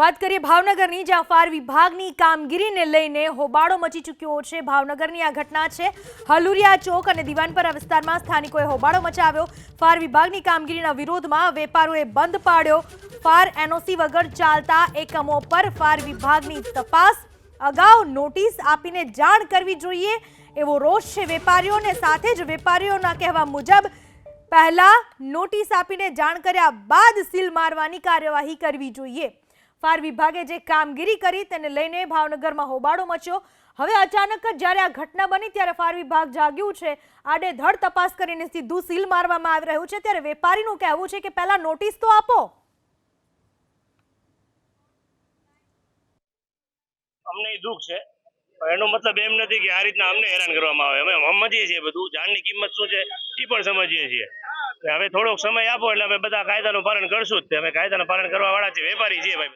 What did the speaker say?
વાત કરીએ ભાવનગરની, જ્યાં ફાયર વિભાગની કામગીરીને લઈને હોબાળો મચી ચૂક્યો છે. ભાવનગરની આ ઘટના છે. હલુરિયા ચોક અને દિવાનપરા વિસ્તારમાં સ્થાનિકોએ હોબાળો મચાવ્યો. ફાયર વિભાગની કામગીરીના વિરોધમાં વેપારોએ બંધ પાડ્યો. ફાયર એનઓસી વગર ચાલતા એકમો પર ફાયર વિભાગની તપાસ. અગાઉ નોટિસ આપીને જાણ કરવી જોઈએ એવો રોષ છે વેપારીઓને. સાથે જ વેપારીઓના કહેવા મુજબ, પહેલા નોટિસ આપીને જાણ કર્યા બાદ સીલ મારવાની કાર્યવાહી કરવી જોઈએ. ફાયર વિભાગે જે કામગીરી કરી તેને લઈને ભાવનગરમાં હોબાળો મચ્યો. હવે અચાનક જ જ્યારે આ ઘટના બની ત્યારે ફાયર વિભાગ જાગ્યું છે. આડેધડ તપાસ કરીને સીધું સીલ મારવામાં આવી રહ્યું છે. ત્યારે વેપારીનું કહેવું છે કે પહેલા નોટિસ તો આપો. અમને દુઃખ છે. એનો મતલબ એમ નથી કે આ રીતના અમને હેરાન કરવામાં આવે. અમે સમજીએ છીએ બધું. જાનની કિંમત શું છે એ પણ સમજીએ છીએ. હવે થોડોક સમય આપો એટલે અમે બધા કાયદાનું પાલન કરશું જ અમે કાયદાનું પાલન કરવા વાળા છીએ. વેપારી છીએ ભાઈ